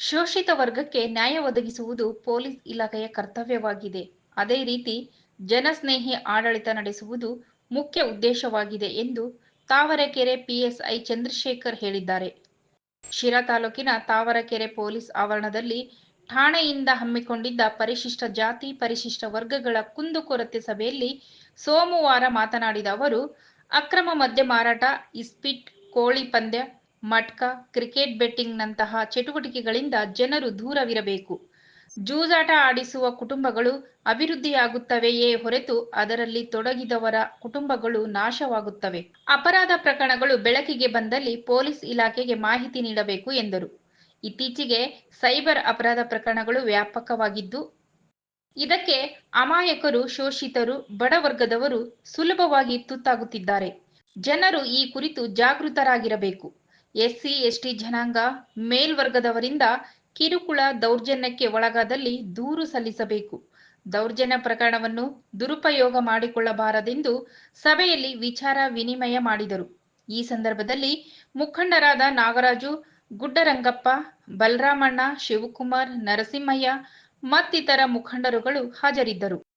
ಶೋಷಿತ ವರ್ಗಕ್ಕೆ ನ್ಯಾಯ ಒದಗಿಸುವುದು ಪೊಲೀಸ್ ಇಲಾಖೆಯ ಕರ್ತವ್ಯವಾಗಿದೆ. ಅದೇ ರೀತಿ ಜನಸ್ನೇಹಿ ಆಡಳಿತ ನಡೆಸುವುದು ಮುಖ್ಯ ಉದ್ದೇಶವಾಗಿದೆ ಎಂದು ತಾವರೆಕೆರೆ ಪಿಎಸ್ಐ ಚಂದ್ರಶೇಖರ್ ಹೇಳಿದ್ದಾರೆ. ಶಿರಾ ತಾಲೂಕಿನ ತಾವರೆಕೆರೆ ಪೊಲೀಸ್ ಆವರಣದಲ್ಲಿ ಠಾಣೆಯಿಂದ ಹಮ್ಮಿಕೊಂಡಿದ್ದ ಪರಿಶಿಷ್ಟ ಜಾತಿ, ಪರಿಶಿಷ್ಟ ವರ್ಗಗಳ ಕುಂದುಕೊರತೆ ಸಭೆಯಲ್ಲಿ ಸೋಮವಾರ ಮಾತನಾಡಿದ ಅವರು, ಅಕ್ರಮ ಮದ್ಯ ಮಾರಾಟ, ಇಸ್ಪಿಟ್, ಕೋಳಿ ಪಂದ್ಯ ಮಟ್ಕ, ಕ್ರಿಕೆಟ್ ಬೆಟ್ಟಿಂಗ್ನಂತಹ ಚಟುವಟಿಕೆಗಳಿಂದ ಜನರು ದೂರವಿರಬೇಕು. ಜೂಜಾಟ ಆಡಿಸುವ ಕುಟುಂಬಗಳು ಅಭಿವೃದ್ಧಿಯಾಗುತ್ತವೆಯೇ ಹೊರತು ಅದರಲ್ಲಿ ತೊಡಗಿದವರ ಕುಟುಂಬಗಳು ನಾಶವಾಗುತ್ತವೆ. ಅಪರಾಧ ಪ್ರಕರಣಗಳು ಬೆಳಕಿಗೆ ಬಂದಲ್ಲಿ ಪೊಲೀಸ್ ಇಲಾಖೆಗೆ ಮಾಹಿತಿ ನೀಡಬೇಕು ಎಂದರು. ಇತ್ತೀಚೆಗೆ ಸೈಬರ್ ಅಪರಾಧ ಪ್ರಕರಣಗಳು ವ್ಯಾಪಕವಾಗಿದ್ದು, ಇದಕ್ಕೆ ಅಮಾಯಕರು, ಶೋಷಿತರು ಬಡವರ್ಗದವರು ಸುಲಭವಾಗಿ ತುತ್ತಾಗುತ್ತಿದ್ದಾರೆ. ಜನರು ಈ ಕುರಿತು ಜಾಗೃತರಾಗಿರಬೇಕು. ಎಸ್ಸಿ, ಎಸ್ಟಿ ಜನಾಂಗ ಮೇಲ್ವರ್ಗದವರಿಂದ ಕಿರುಕುಳ ದೌರ್ಜನ್ಯಕ್ಕೆ ಒಳಗಾದಲ್ಲಿ ದೂರು ಸಲ್ಲಿಸಬೇಕು. ದೌರ್ಜನ್ಯ ಪ್ರಕರಣವನ್ನು ದುರುಪಯೋಗ ಮಾಡಿಕೊಳ್ಳಬಾರದೆಂದು ಸಭೆಯಲ್ಲಿ ವಿಚಾರ ವಿನಿಮಯ ಮಾಡಿದರು. ಈ ಸಂದರ್ಭದಲ್ಲಿ ಮುಖಂಡರಾದ ನಾಗರಾಜು, ಗುಡ್ಡರಂಗಪ್ಪ, ಬಲರಾಮಣ್ಣ, ಶಿವಕುಮಾರ್, ನರಸಿಂಹಯ್ಯ ಮತ್ತಿತರ ಮುಖಂಡರುಗಳು ಹಾಜರಿದ್ದರು.